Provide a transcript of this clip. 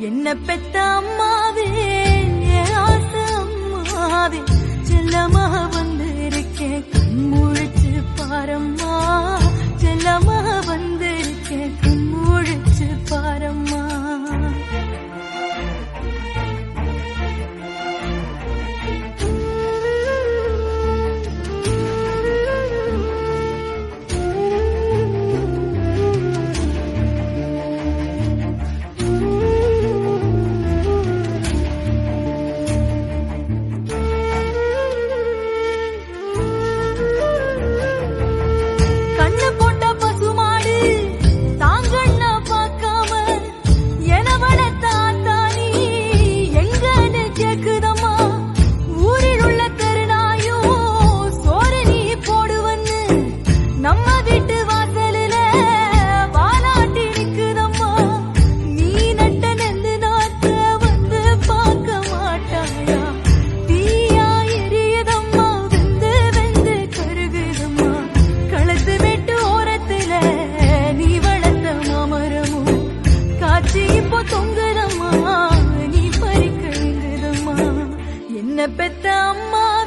என்ன பெத்த அம்மாவே? என் ஆசை அம்மாவே? செல்லமா வந்திருக்கேன் නැපත අම්මා